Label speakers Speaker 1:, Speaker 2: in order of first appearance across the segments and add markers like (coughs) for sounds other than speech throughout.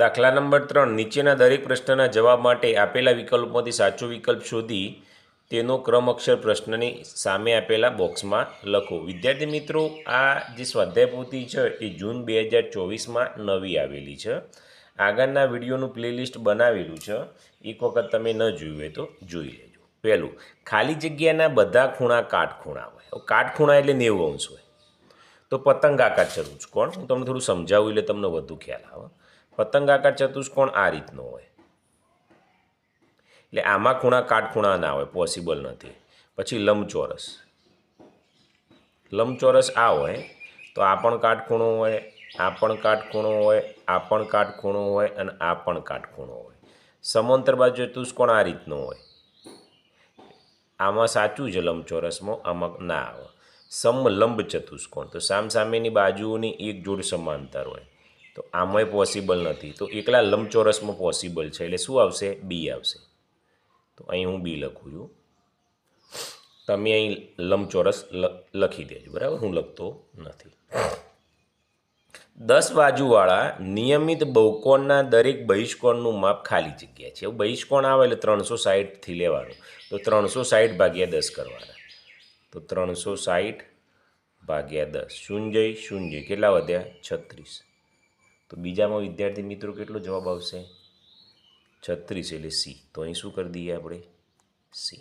Speaker 1: દાખલા નંબર ત્રણ, નીચેના દરેક પ્રશ્નના જવાબ માટે આપેલા વિકલ્પોમાંથી સાચો વિકલ્પ શોધી તેનો ક્રમ અક્ષર પ્રશ્નની સામે આપેલા બોક્સમાં લખો. વિદ્યાર્થી મિત્રો, આ જે સ્વાધ્યાય પોથી છે એ જૂન બે હજાર ચોવીસમાં નવી આવેલી છે. આગળના વિડીયોનું પ્લેલિસ્ટ બનાવેલું છે. એક વખત તમે ન જોયું હોય તો જોઈ લેજો. પહેલું, ખાલી જગ્યાના બધા ખૂણા કાટખૂણા હોય. કાટખૂણા એટલે નેવું અંશ હોય. તો પતંગ આકાર ચતુષ્કોણ હું તમને થોડું સમજાવું એટલે તમને વધુ ખ્યાલ આવે. પતંગાકાર ચતુષ્કોણ આ રીતનો હોય. એટલે આમાં ખૂણા કાટખૂણા ના હોય પોસિબલ નથી. પછી લંબચોરસ. લંબચોરસ આ હોય, તો આ પણ કાટખૂણો હોય, આ પણ કાટખૂણો હોય, આ પણ કાટખૂણો હોય અને આ પણ કાટખૂણો હોય. સમાંતર બાજુ ચતુષ્કોણ આ રીતનો હોય. આમાં સાચું છે લંબચોરસમાં આમાં ના આવે સમલંબ ચતુષ્કોણ, તો સામસામેની બાજુઓની એક જોડ સમાંતર હોય. તો આમાંય પોસિબલ નથી. તો એકલા લંબચોરસમાં પોસિબલ છે. એટલે શું આવશે? બી આવશે. તો અહીં હું બી લખું છું. તમે અહીં લંબચોરસ લખી દેજો. બરાબર? હું લખતો નથી. દસ બાજુવાળા નિયમિત બહુકોણના દરેક બહિષ્કોણનું માપ ખાલી જગ્યા છે. બહિષ્કોણ આવે એટલે ત્રણસો સાહીઠથી લેવાનું. તો ત્રણસો સાહીઠ ભાગ્યા દસ કરવાના. તો ત્રણસો સાહીઠ ભાગ્યા દસ. શૂન્ય શૂન્ય. કેટલા વધ્યા? છત્રીસ. તો બીજામાં વિદ્યાર્થી મિત્રો કેટલો જવાબ આવશે? છત્રીસ એટલે સી. તો અહીં શું કરી દઈએ આપણે? સી.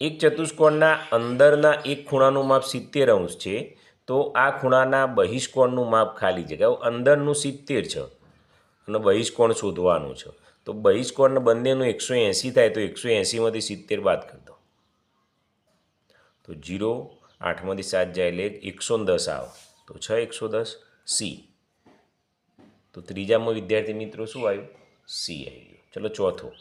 Speaker 1: એક ચતુષ્કોણના અંદરના એક ખૂણાનું માપ સિત્તેર અંશ છે, તો આ ખૂણાના બહિષ્કોણનું માપ ખાલી છે. કે અંદરનું સિત્તેર છે અને બહિષ્કોણ શોધવાનું છે. તો બહિષ્કોણ બંનેનું એકસો એંસી થાય તો એકસો એંસીમાંથી સિત્તેર બાદ કરી દો. તો જીરો, આઠમાંથી સાત જાય એટલે એકસો દસ આવે. તો છ એકસો દસ, સી. તો ત્રીજામાં વિદ્યાર્થી મિત્રો શું આવ્યું? સી આવી ગયું. ચલો ચોથો.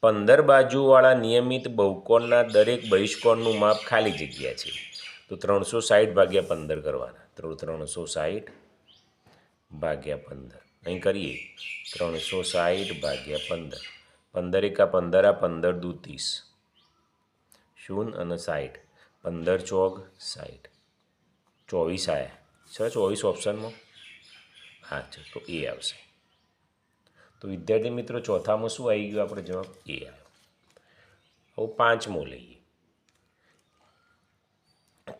Speaker 1: પંદર બાજુવાળા નિયમિત બહુકોણના દરેક બહિષ્કોણનું માપ ખાલી જગ્યા છે. તો ત્રણસો સાહીઠ ભાગ્યા પંદર કરવાના. તો ત્રણસો સાહીઠ ભાગ્યા પંદર. અહીં કરીએ. ત્રણસો સાહીઠ ભાગ્યા પંદર. પંદર એકા પંદર, આ પંદર દુ ત્રીસ. શૂન્ય અને સાહીઠ. પંદર ચોગ સાહીઠ. ચોવીસ આયા. છે ચોવીસ ઓપ્શનમાં? હા, છે, તો એ આવશે. તો વિદ્યાર્થી મિત્રો, ચોથામાં શું આવી ગયું? આપણે જવાબ એ આવ્યો. હવે પાંચમો લઈએ.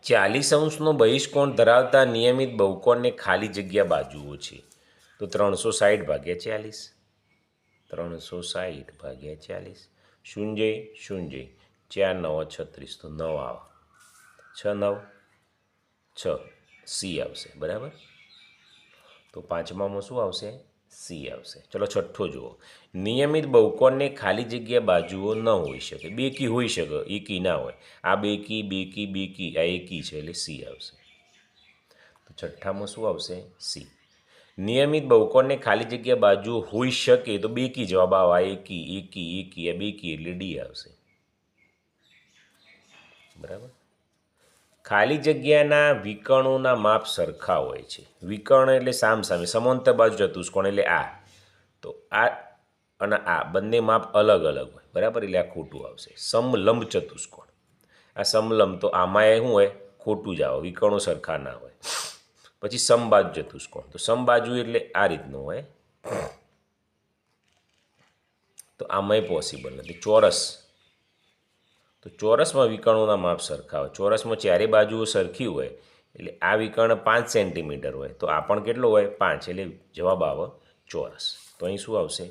Speaker 1: ચાલીસ અંશનો બહિષ્કોણ ધરાવતા નિયમિત બહુકોણને ખાલી જગ્યા બાજુઓ છે. તો ત્રણસો સાહીઠ ભાગ્યા ચાલીસ. ત્રણસો સાહીઠ ભાગ્યા ચાલીસ. શૂન્ય શૂન્ય. ચાર, નવ, છત્રીસ. તો નવ આવ. છ, નવ. છ. સી આવશે. બરાબર? તો પાંચમામાં શું આવશે? સી આવશે. ચલો છઠ્ઠો જુઓ. નિયમિત બહુકોણને ખાલી જગ્યા બાજુઓ ન હોઈ શકે. બે કી હોઈ શકે. એકી ના હોય. આ બે કી બે કી બે કી, આ એકી છે એટલે સી આવશે. તો છઠ્ઠામાં શું આવશે? સી. નિયમિત બહુકોણને ખાલી જગ્યા બાજુ હોઈ શકે તો બે કી જવાબ આવે. એકી એકી એકી આ બે કી એટલે ડી આવશે. બરાબર? ખાલી જગ્યાના વિકર્ણોના માપ સરખા હોય છે. વિકર્ણ એટલે સામ સામે, સમાંતર બાજુ ચતુષ્કોણ એટલે આ. તો આ અને આ, બંને માપ અલગ અલગ હોય. બરાબર? એટલે આ ખોટું આવશે. સમલંબ ચતુષ્કોણ. આ સમલંબ તો આમાં એ શું હોય? ખોટું જ આવે. વિકર્ણો સરખા ના હોય. પછી સમબાજુ ચતુષ્કોણ. તો સમબાજુ એટલે આ રીતનું હોય. તો આમાંય પોસિબલ નથી. ચોરસ. તો ચોરસમાં વિકર્ણોના માપ સરખા હોય. ચોરસમાં ચારે બાજુઓ સરખી હોય, એટલે આ વિકર્ણ પાંચ સેન્ટીમીટર હોય. તો આ પણ કેટલો હોય? પાંચ. એટલે જવાબ આવે ચોરસ. તો અહીં શું આવશે?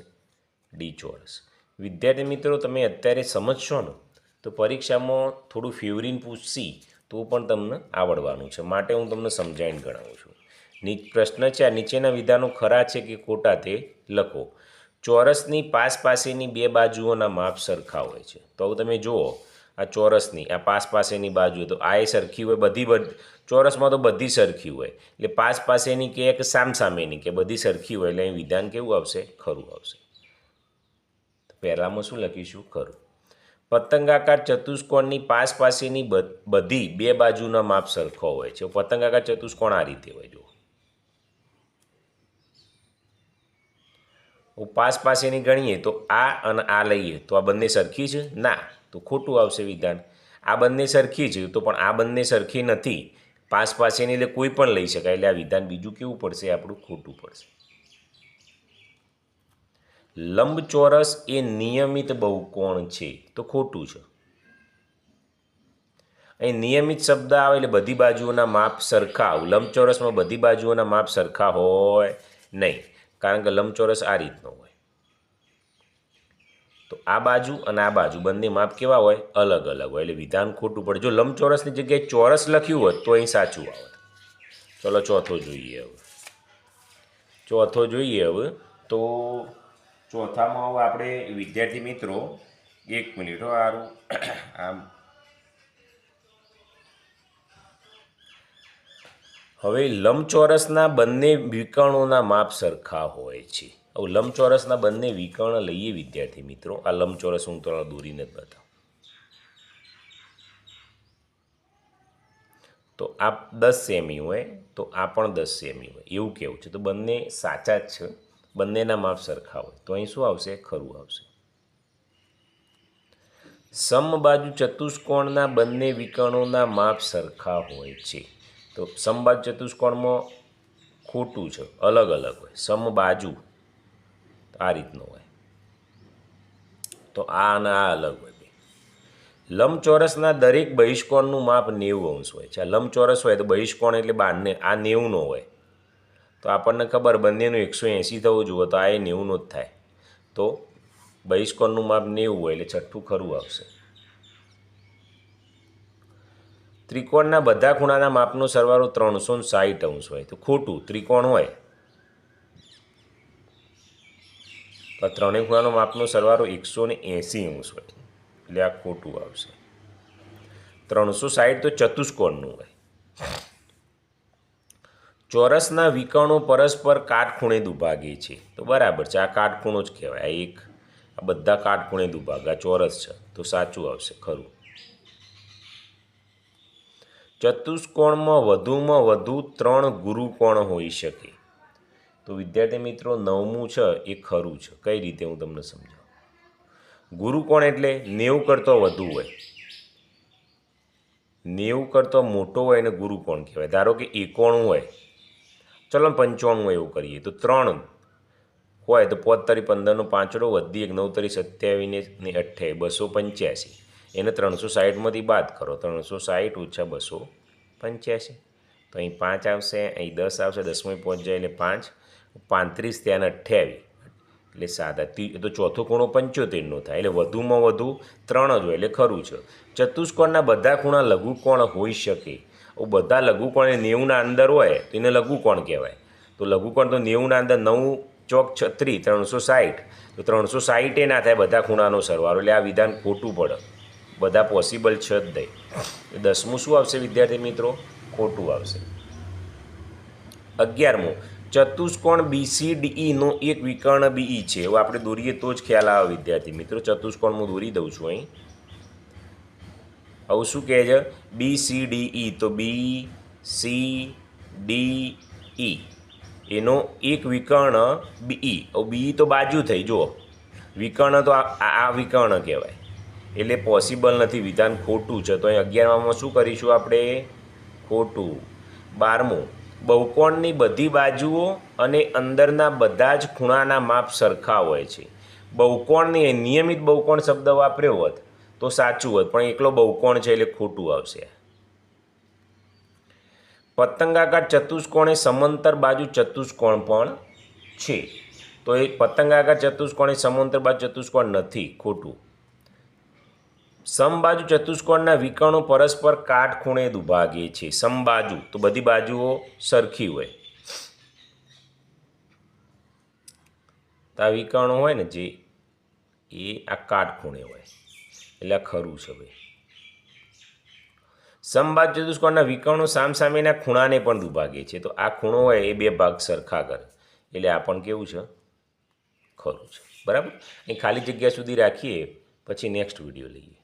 Speaker 1: ડી ચોરસ. વિદ્યાર્થી મિત્રો, તમે અત્યારે સમજશો ને, તો પરીક્ષામાં થોડું ફ્યુરિન પૂછશી તો પણ તમને આવડવાનું છે. માટે હું તમને સમજાવીને ગણાવું છું. ની પ્રશ્ન છે, આ નીચેના વિધાનો ખરા છે કે ખોટા તે લખો. ચોરસની પાસ પાસેની બે બાજુઓના માપ સરખા હોય છે. તો હવે તમે જુઓ આ ચોરસની, આ પાસ પાસેની બાજુ તો આ એ સરખી હોય, બધી ચોરસમાં તો બધી સરખી હોય. એટલે પાસ પાસેની કે એક સામસામેની કે બધી સરખી હોય, એટલે અહીં વિધાન કેવું આવશે? ખરું આવશે. પહેલાંમાં શું લખીશું? ખરું. પતંગાકાર ચતુષ્કોણની પાસ પાસેની બધી બે બાજુના માપ સરખો હોય છે. પતંગાકાર ચતુષ્કોણ આ રીતે હોય જો પાસ પાસેની ગણીએ તો આ અને આ લઈએ, તો આ બંને સરખી છે? ના. તો ખોટું આવશે વિધાન. આ બંને સરખી છે, તો પણ આ બંને સરખી નથી. પાસ પાસેની એટલે કોઈ પણ લઈ શકાય. એટલે આ વિધાન બીજું કેવું પડશે? આપણું ખોટું પડશે. લંબચોરસ એ નિયમિત બહુકોણ છે, તો ખોટું છે. અહીં નિયમિત શબ્દ આવે એટલે બધી બાજુઓના માપ સરખા લંબચોરસમાં બધી બાજુઓના માપ સરખા હોય નહીં. કારણ કે લંબચોરસ આ રીતનો હોય. આ બાજુ અને આ બાજુ બંને માપ કેવા હોય? અલગ અલગ હોય. એટલે વિધાન ખોટું પડે. જો લંબચોરસની જગ્યાએ ચોરસ લખ્યું હોત, તો અહીં સાચું આવત. ચલો ચોથો જોઈએ હવે. ચોથો જોઈએ હવે. તો ચોથામાં હવે આપણે વિદ્યાર્થી મિત્રો, એક મિનિટ હો સારું (coughs) આમ. હવે લંબચોરસના બંને વિકર્ણોના માપ સરખા હોય છે. હવે લંબચોરસના બંને વિકર્ણ લઈએ વિદ્યાર્થી મિત્રો. આ લંબચોરસ હું તો દોરીને જ બતાવું. તો આ દસ સેમી હોય, તો આ પણ દસ સેમી હોય. એવું કેવું છે? તો બંને સાચા જ છે. બંનેના માપ સરખા હોય. તો અહીં શું આવશે? ખરું આવશે. સમબાજુ ચતુષ્કોણના બંને વિકર્ણોના માપ સરખા હોય છે. તો સમબાજુ ચતુષ્કોણમાં ખોટું છે. અલગ અલગ હોય. સમબાજુ આ રીતનું હોય. તો આ અને આ અલગ હોય લંબચોરસના દરેક બહિષ્કોણનું માપ નેવું અંશ હોય. છે લંબચોરસ હોય તો બહિષ્કોણ એટલે બારને, આ નેવુંનો હોય. તો આપણને ખબર બંનેનું એકસો એંસી થવું જોઈએ, તો આ એ નેવુંનો જ થાય. તો બહિષ્કોણનું માપ નેવું હોય એટલે છઠ્ઠું ખરું આવશે. ત્રિકોણના બધા ખૂણાના માપનો સરવાળો ત્રણસો સાઠ અંશ હોય. તો ખોટું, ત્રિકોણ હોય. તો ત્રણેય ખૂણાનો માપનો સરવાળો એકસો ને એંસી અંશ હોય. એટલે આ ખોટું આવશે. ત્રણસો સાઠ તો ચતુષ્કોણનું હોય. ચોરસના વિકર્ણો પરસ્પર કાટખૂણે દુભાગે છે. તો બરાબર છે, આ કાટખૂણો જ કહેવાય. આ એક, આ બધા કાટખૂણે દુભાગ આ ચોરસ છે. તો સાચું આવશે, ખરું. ચતુષ્કોણમાં વધુમાં વધુ ત્રણ ગુરુકોણ હોઈ શકે. તો વિદ્યાર્થી મિત્રો, નવમું છે, એ ખરું છે. કઈ રીતે હું તમને સમજાવું? ગુરુ કોણ એટલે? નેવું કરતો વધુ હોય. નેવું કરતો મોટો હોય અને ગુરુ કોણ કહેવાય? ધારો કે એકોણું હોય. ચલો પંચાણું એવું કરીએ. તો ત્રણ હોય તો પોતરી પંદરનો પાંચડો, વધી એક નવતરી સત્યાવીસ ને અઠ્યાવીસ. બસો પંચ્યાસી. એને ત્રણસો સાઠમાંથી બાદ કરો. ત્રણસો સાઠ ઓછા બસો પંચ્યાસી. તો અહીં પાંચ આવશે, અહીં દસ આવશે, દસમાં પહોંચ જાય એટલે પાંચ. પાંત્રીસ ત્યાં અઠ્યાવીસ એટલે સાદા તી તો ચોથો ખૂણો પંચોતેરનો થાય. એટલે વધુમાં વધુ ત્રણ જ હોય, એટલે ખરું છે. ચતુષ્કોણના બધા ખૂણા લઘુકોણ હોઈ શકે. બધા લઘુકોણ એ નેવુંના અંદર હોય, તો એને લઘુકોણ કહેવાય. તો લઘુકોણ તો નેવુંના અંદર નવ ચોક છત્રી, ત્રણસો સાઠ તો ત્રણસો સાઠે ના થાય બધા ખૂણાનો સરવાળો. એટલે આ વિધાન ખોટું પડે. બધા પોસિબલ છે જ નહીં દસમું શું આવશે વિદ્યાર્થી મિત્રો? ખોટું આવશે. અગિયારમું. ચતુષ્કોણ બીસીડીઈનો એક વિકર્ણ બીઈ છે. એવું આપણે દોરીએ તો જ ખ્યાલ આવે વિદ્યાર્થી મિત્રો. ચતુષ્કોણ હું દોરી દઉં છું અહીં. હવે શું કહે છે? બી સી ડી તો બી સી ડી એનો એક વિકર્ણ બીઈ હવે બીઈ તો બાજુ થઈ. જુઓ. વિકર્ણ તો આ આ વિકર્ણ કહેવાય. એટલે પોસિબલ નથી. વિધાન ખોટું છે. તો અહીં અગિયારમાં શું કરીશું આપણે? ખોટું. બારમું. બહુકોણની બધી બાજુઓ અને અંદરના બધા જ ખૂણાના માપ સરખા હોય છે. બહુકોણની નિયમિત બહુકોણ શબ્દ વાપર્યો હોત તો સાચું હોત, પણ એકલો બહુકોણ છે એટલે ખોટું આવશે. પતંગાકાર ચતુષ્કોણે સમાંતર બાજુ ચતુષ્કોણ પણ છે. તો એ પતંગાકાર ચતુષ્કોણે સમાંતર બાજુ ચતુષ્કોણ નથી, ખોટું. સમબાજુ ચતુષ્કોણના વિકર્ણો પરસ્પર કાટખૂણે દુભાગે છે. સમબાજુ તો બધી બાજુઓ સરખી હોય. તો આ વિકર્ણો હોય ને જે, એ આ કાટખૂણે હોય. એટલે આ ખરું છે ભાઈ સમબાજુ ચતુષ્કોણના વિકર્ણો સામસામેના ખૂણાને પણ દુભાગે છે. તો આ ખૂણો હોય એ બે ભાગ સરખા કરે. એટલે આ પણ કેવું છે? ખરું છે. બરાબર? અહીં ખાલી જગ્યા સુધી રાખીએ, પછી નેક્સ્ટ વીડિયો લઈએ.